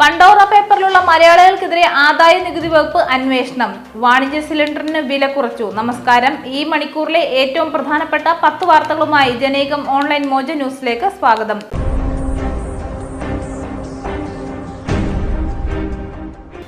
Pandora പേപ്പറിലുള്ള മലയാളികൾക്കെതിരെ ആദായ നികുതി വകുപ്പ് അന്വേഷണം. വാണിജ്യ സിലിണ്ടറിന് വില കുറച്ചു. നമസ്കാരം. ഈ മണിക്കൂറിലെ ഏറ്റവും പ്രധാനപ്പെട്ട പത്ത് വാർത്തകളുമായി ജനേകം ഓൺലൈൻ മോജ ന്യൂസിലേക്ക് സ്വാഗതം.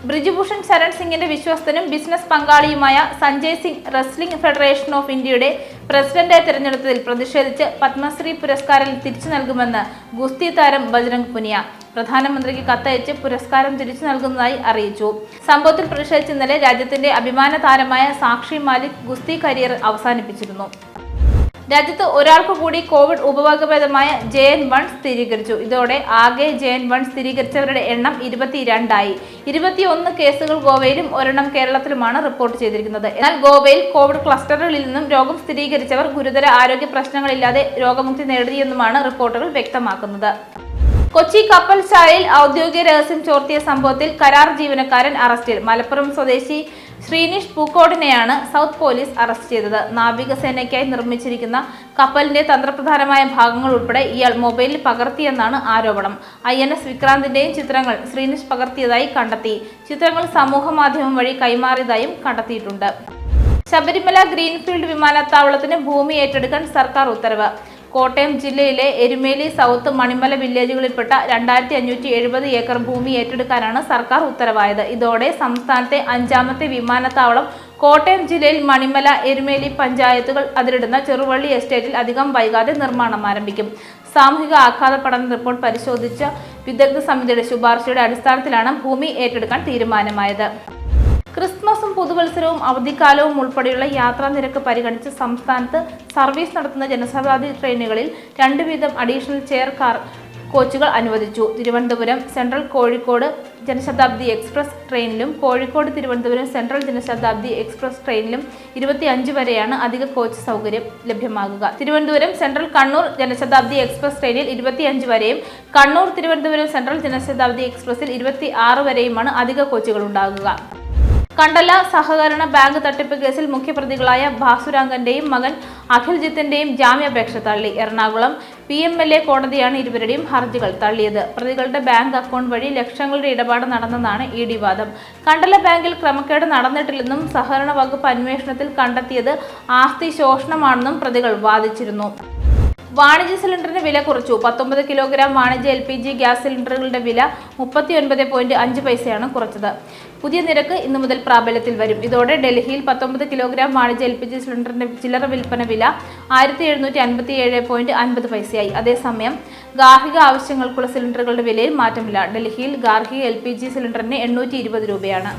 ബ്രിജുഭൂഷൺ ശരൺ സിംഗിന്റെ വിശ്വസ്തനും business പങ്കാളിയുമായ Sanjay Singh wrestling federation of ഇന്ത്യയുടെ പ്രസിഡന്റായി തിരഞ്ഞെടുത്തതിൽ പ്രതിഷേധിച്ച് പത്മശ്രീ പുരസ്കാരം തിരിച്ചു നൽകുമെന്ന് ഗുസ്തി താരം ബജ്രംഗ് പുനിയ. പ്രധാനമന്ത്രിക്ക് കത്തയച്ച് പുരസ്കാരം തിരിച്ചു നൽകുന്നതായി അറിയിച്ചു. സംഭവത്തിൽ പ്രതിഷേധിച്ച് ഇന്നലെ രാജ്യത്തിന്റെ അഭിമാന താരമായ സാക്ഷി മാലിക് ഗുസ്തി കരിയർ അവസാനിപ്പിച്ചിരുന്നു. രാജ്യത്ത് ഒരാൾക്ക് കൂടി കോവിഡ് ഉപവകഭേദമായ ജെ എൻ വൺ സ്ഥിരീകരിച്ചു. ഇതോടെ ആകെ ജെ എൻ വൺ സ്ഥിരീകരിച്ചവരുടെ എണ്ണം ഇരുപത്തിരണ്ടായി. ഇരുപത്തിയൊന്ന് കേസുകൾ ഗോവയിലും ഒരെണ്ണം കേരളത്തിലുമാണ് റിപ്പോർട്ട് ചെയ്തിരിക്കുന്നത്. എന്നാൽ ഗോവയിൽ കോവിഡ് ക്ലസ്റ്ററുകളിൽ നിന്നും രോഗം സ്ഥിരീകരിച്ചവർ ഗുരുതര ആരോഗ്യ പ്രശ്നങ്ങളില്ലാതെ രോഗമുക്തി നേടിയെന്നുമാണ് റിപ്പോർട്ടുകൾ വ്യക്തമാക്കുന്നത്. കൊച്ചി കപ്പൽ ചായയിൽ ഔദ്യോഗിക രഹസ്യം ചോർത്തിയ സംഭവത്തിൽ കരാർ ജീവനക്കാരൻ അറസ്റ്റിൽ. മലപ്പുറം സ്വദേശി ശ്രീനിഷ് പൂക്കോടിനെയാണ് സൗത്ത് പോലീസ് അറസ്റ്റ് ചെയ്തത്. നാവികസേനയ്ക്കായി നിർമ്മിച്ചിരിക്കുന്ന കപ്പലിന്റെ തന്ത്രപ്രധാനമായ ഭാഗങ്ങൾ ഉൾപ്പെടെ ഇയാൾ മൊബൈലിൽ പകർത്തിയെന്നാണ് ആരോപണം. ഐ എൻ എസ് വിക്രാന്തിന്റെയും ചിത്രങ്ങൾ ശ്രീനിഷ് പകർത്തിയതായി കണ്ടെത്തി. ചിത്രങ്ങൾ സമൂഹ മാധ്യമം വഴി കൈമാറിയതായും കണ്ടെത്തിയിട്ടുണ്ട്. ശബരിമല ഗ്രീൻഫീൽഡ് വിമാനത്താവളത്തിന് ഭൂമി ഏറ്റെടുക്കാൻ സർക്കാർ ഉത്തരവ്. കോട്ടയം ജില്ലയിലെ എരുമേലി സൗത്ത് മണിമല വില്ലേജുകളിൽപ്പെട്ട രണ്ടായിരത്തി അഞ്ഞൂറ്റി എഴുപത് ഏക്കർ ഭൂമി ഏറ്റെടുക്കാനാണ് സർക്കാർ ഉത്തരവായത്. ഇതോടെ സംസ്ഥാനത്തെ അഞ്ചാമത്തെ വിമാനത്താവളം കോട്ടയം ജില്ലയിൽ മണിമല എരുമേലി പഞ്ചായത്തുകൾ അതിരിടുന്ന ചെറുവള്ളി എസ്റ്റേറ്റിൽ അധികം വൈകാതെ നിർമ്മാണം ആരംഭിക്കും. സാമൂഹിക ആഘാത പഠന റിപ്പോർട്ട് പരിശോധിച്ച വിദഗ്ധ സമിതിയുടെ ശുപാർശയുടെ അടിസ്ഥാനത്തിലാണ് ഭൂമി ഏറ്റെടുക്കാൻ തീരുമാനമായത്. ക്രിസ്മസും പുതുവത്സരവും അവധിക്കാലവും ഉൾപ്പെടെയുള്ള യാത്രാ നിരക്ക് പരിഗണിച്ച് സംസ്ഥാനത്ത് സർവീസ് നടത്തുന്ന ജനശതാബ്ദി ട്രെയിനുകളിൽ രണ്ട് വീതം അഡീഷണൽ ചെയർ കാർ കോച്ചുകൾ അനുവദിച്ചു. തിരുവനന്തപുരം സെൻട്രൽ കോഴിക്കോട് ജനശതാബ്ദി എക്സ്പ്രസ് ട്രെയിനിലും കോഴിക്കോട് തിരുവനന്തപുരം സെൻട്രൽ ജനശതാബ്ദി എക്സ്പ്രസ് ട്രെയിനിലും ഇരുപത്തിയഞ്ച് വരെയാണ് അധിക കോച്ച് സൗകര്യം ലഭ്യമാകുക. തിരുവനന്തപുരം സെൻട്രൽ കണ്ണൂർ ജനശതാബ്ദി എക്സ്പ്രസ് ട്രെയിനിൽ ഇരുപത്തിയഞ്ച് വരെയും കണ്ണൂർ തിരുവനന്തപുരം സെൻട്രൽ ജനശതാബ്ദി എക്സ്പ്രസിൽ ഇരുപത്തി ആറ് വരെയുമാണ് അധിക കോച്ചുകൾ ഉണ്ടാകുക. കണ്ടല സഹകരണ ബാങ്ക് തട്ടിപ്പ് കേസിൽ മുഖ്യപ്രതികളായ ഭാസുരാങ്കന്റെയും മകൻ അഖിൽജിത്തിന്റെയും ജാമ്യാപേക്ഷ തള്ളി. Ernakulam P M L A കോടതിയാണ് ഇരുവരുടെയും ഹർജികൾ തള്ളിയത്. പ്രതികളുടെ ബാങ്ക് അക്കൗണ്ട് വഴി ലക്ഷങ്ങളുടെ ഇടപാട് നടന്നെന്നാണ് ഇ ഡി വാദം. കണ്ടല ബാങ്കിൽ ക്രമക്കേട് നടന്നിട്ടില്ലെന്നും സഹകരണ വകുപ്പ് അന്വേഷണത്തിൽ കണ്ടെത്തിയത് ആസ്തി ശോഷണമാണെന്നും പ്രതികൾ വാദിച്ചിരുന്നു. വാണിജ്യ സിലിണ്ടറിന് വില കുറച്ചു. പത്തൊമ്പത് കിലോഗ്രാം വാണിജ്യ എൽ പി ജി ഗ്യാസ് സിലിണ്ടറുകളുടെ വില മുപ്പത്തി ഒൻപത് പോയിന്റ് അഞ്ച് പൈസയാണ് കുറച്ചത്. പുതിയ നിരക്ക് ഇന്നു മുതൽ പ്രാബല്യത്തിൽ വരും. ഇതോടെ ഡൽഹിയിൽ പത്തൊമ്പത് കിലോഗ്രാം വാണിജ്യ എൽ പി ജി സിലിണ്ടറിന്റെ ചില്ലറ വിൽപ്പന വില ആയിരത്തി എഴുന്നൂറ്റി അൻപത്തി ഏഴ് പോയിന്റ് അൻപത് പൈസയായി. അതേസമയം ഗാർഹിക ആവശ്യങ്ങൾക്കുള്ള സിലിണ്ടറുകളുടെ വിലയിൽ മാറ്റമില്ല. ഡൽഹിയിൽ ഗാർഹിക എൽ പി ജി സിലിണ്ടറിന് എണ്ണൂറ്റി ഇരുപത് രൂപയാണ്.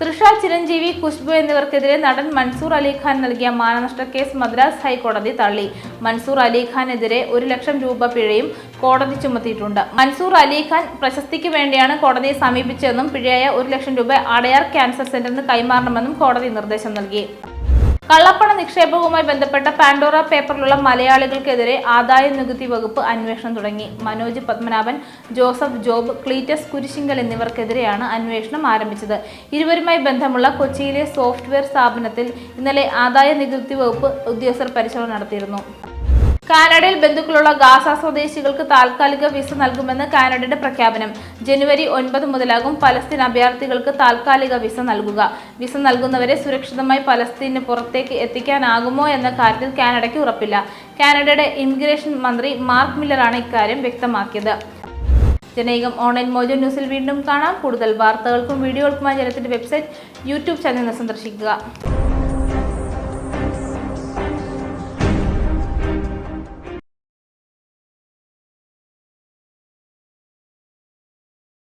തൃഷ ചിരഞ്ജീവി ഖുശ്ബു എന്നിവർക്കെതിരെ നടൻ മൻസൂർ അലിഖാൻ നൽകിയ മാനനഷ്ട കേസ് മദ്രാസ് ഹൈക്കോടതി തള്ളി. മൻസൂർ അലിഖാനെതിരെ ഒരു ലക്ഷം രൂപ പിഴയും കോടതി ചുമത്തിയിട്ടുണ്ട്. മൻസൂർ അലിഖാൻ പ്രശസ്തിക്ക് വേണ്ടിയാണ് കോടതിയെ സമീപിച്ചതെന്നും പിഴയായ ഒരു ലക്ഷം രൂപ അടയാർ ക്യാൻസർ സെന്ററിന് കൈമാറണമെന്നും കോടതി നിർദ്ദേശം നൽകി. കള്ളപ്പണ നിക്ഷേപവുമായി ബന്ധപ്പെട്ട പാൻഡോറ പേപ്പറിലുള്ള മലയാളികൾക്കെതിരെ ആദായ നികുതി വകുപ്പ് അന്വേഷണം തുടങ്ങി. മനോജ് പത്മനാഭൻ ജോസഫ് ജോബ് ക്ലീറ്റസ് കുരിശിങ്കൽ എന്നിവർക്കെതിരെയാണ് അന്വേഷണം ആരംഭിച്ചത്. ഇരുവരുമായി ബന്ധമുള്ള കൊച്ചിയിലെ സോഫ്റ്റ്വെയർ സ്ഥാപനത്തിൽ ഇന്നലെ ആദായ നികുതി വകുപ്പ് ഉദ്യോഗസ്ഥർ പരിശോധന നടത്തിയിരുന്നു. കാനഡയിൽ ബന്ധുക്കളുള്ള ഗാസ സ്വദേശികൾക്ക് താൽക്കാലിക വിസ നൽകുമെന്ന് കാനഡയുടെ പ്രഖ്യാപനം. ജനുവരി ഒൻപത് മുതലാകും പലസ്തീൻ അഭയാർത്ഥികൾക്ക് താൽക്കാലിക വിസ നൽകുക. വിസ നൽകുന്നവരെ സുരക്ഷിതമായി പലസ്തീന് പുറത്തേക്ക് എത്തിക്കാനാകുമോ എന്ന കാര്യത്തിൽ കാനഡയ്ക്ക് ഉറപ്പില്ല. കാനഡയുടെ ഇമിഗ്രേഷൻ മന്ത്രി മാർക്ക് മില്ലറാണ് ഇക്കാര്യം വ്യക്തമാക്കിയത്. ജനൈകം ഓൺലൈൻ മോജോ ന്യൂസിൽ വീണ്ടും കാണാം. കൂടുതൽ വാർത്തകൾക്കും വീഡിയോകൾക്കുമായി ജനത്തിന്റെ വെബ്സൈറ്റ് യൂട്യൂബ് ചാനൽ സന്ദർശിക്കുക.